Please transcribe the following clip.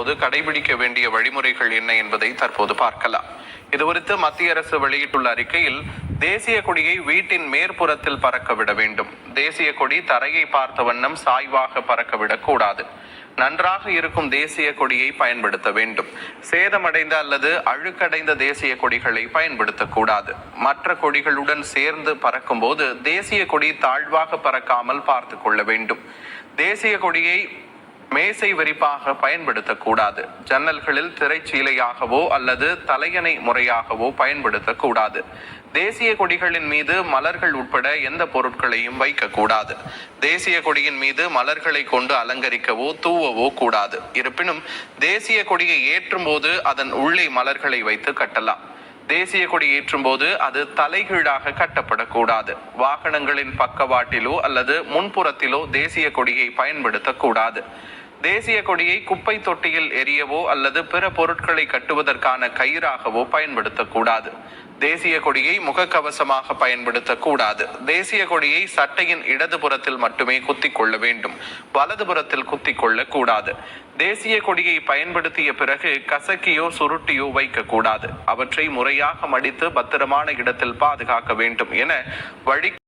போது கடைபிடிக்க வேண்டிய வழிமுறைகள் என்ன என்பதை தற்போது பார்க்கலாம். இது குறித்து மத்திய அரசு வெளியிட்டுள்ள அறிக்கையில் தேசிய கொடியை வீட்டின் மேற்புறத்தில் பறக்க விட வேண்டும். தேசிய கொடி தரையை பார்த்த வண்ணம் சாய்வாக பறக்க விடக்கூடாது நன்றாக இருக்கும் தேசிய கொடியை பயன்படுத்த வேண்டும். சேதமடைந்த அல்லது அழுக்கடைந்த தேசிய கொடிகளை பயன்படுத்தக்கூடாது மற்ற கொடிகளுடன் சேர்ந்து பறக்கும்போது தேசிய கொடி தாழ்வாக பறக்காமல் பார்த்து கொள்ள வேண்டும். தேசிய கொடியை மேசை விரிப்பாக பயன்படுத்தக்கூடாது. ஜன்னல்களில் திரைச்சீலையாகவோ அல்லது தலையணை முறையாகவோ பயன்படுத்தக்கூடாது. தேசிய கொடிகளின் மீது மலர்கள் உட்பட எந்த பொருட்களையும் வைக்கக்கூடாது. தேசிய கொடியின் மீது மலர்களை கொண்டு அலங்கரிக்கவோ தூவவோ கூடாது. இருப்பினும் தேசிய கொடியை ஏற்றும் போது அதன் உள்ளே மலர்களை வைத்து கட்டலாம். தேசிய கொடி ஏற்றும் போது அது தலைகீழாக கட்டப்படக்கூடாது. வாகனங்களின் பக்கவாட்டிலோ அல்லது முன்புறத்திலோ தேசிய கொடியை பயன்படுத்தக்கூடாது. தேசிய கொடியை குப்பை தொட்டியில் எரியவோ அல்லது பிற பொருட்களை கட்டுவதற்கான கயிறாகவோ பயன்படுத்தக்கூடாது. தேசிய கொடியை முகக்கவசமாக பயன்படுத்தக்கூடாது. தேசிய கொடியை சட்டையின் இடதுபுறத்தில் மட்டுமே குத்திக் கொள்ள வேண்டும். வலதுபுறத்தில் குத்திக் கொள்ளக்கூடாது. தேசிய கொடியை பயன்படுத்திய பிறகு கசக்கியோ சுருட்டியோ வைக்கக்கூடாது. அவற்றை முறையாக மடித்து பத்திரமான இடத்தில் பாதுகாக்க வேண்டும் என வழி